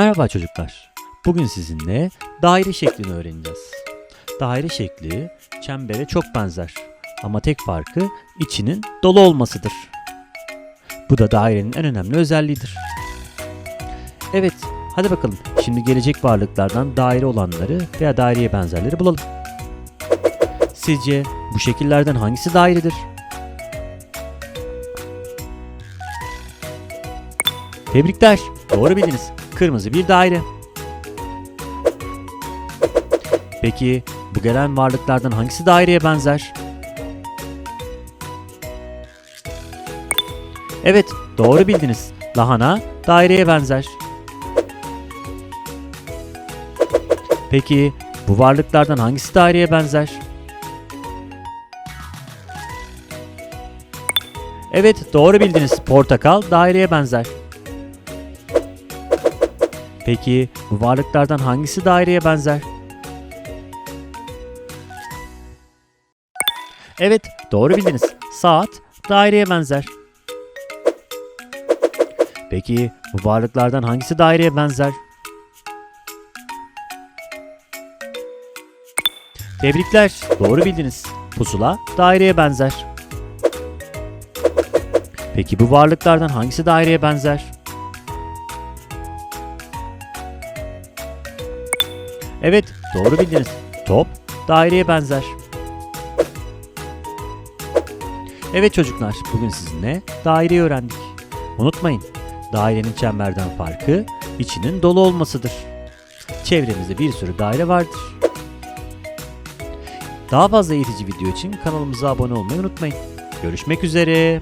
Merhaba çocuklar. Bugün sizinle daire şeklini öğreneceğiz. Daire şekli çembere çok benzer ama tek farkı içinin dolu olmasıdır. Bu da dairenin en önemli özelliğidir. Evet, hadi bakalım. Şimdi gelecek varlıklardan daire olanları veya daireye benzerleri bulalım. Sizce bu şekillerden hangisi dairedir? Tebrikler. Doğru bildiniz. Kırmızı bir daire. Peki bu gelen varlıklardan hangisi daireye benzer? Evet, doğru bildiniz. Lahana daireye benzer. Peki bu varlıklardan hangisi daireye benzer? Evet, doğru bildiniz. Portakal daireye benzer. Peki bu varlıklardan hangisi daireye benzer? Evet, doğru bildiniz. Saat daireye benzer. Peki bu varlıklardan hangisi daireye benzer? Tebrikler, doğru bildiniz. Pusula daireye benzer. Peki bu varlıklardan hangisi daireye benzer? Evet, doğru bildiniz. Top daireye benzer. Evet çocuklar, bugün sizinle daireyi öğrendik. Unutmayın, dairenin çemberden farkı içinin dolu olmasıdır. Çevremizde bir sürü daire vardır. Daha fazla eğitici video için kanalımıza abone olmayı unutmayın. Görüşmek üzere.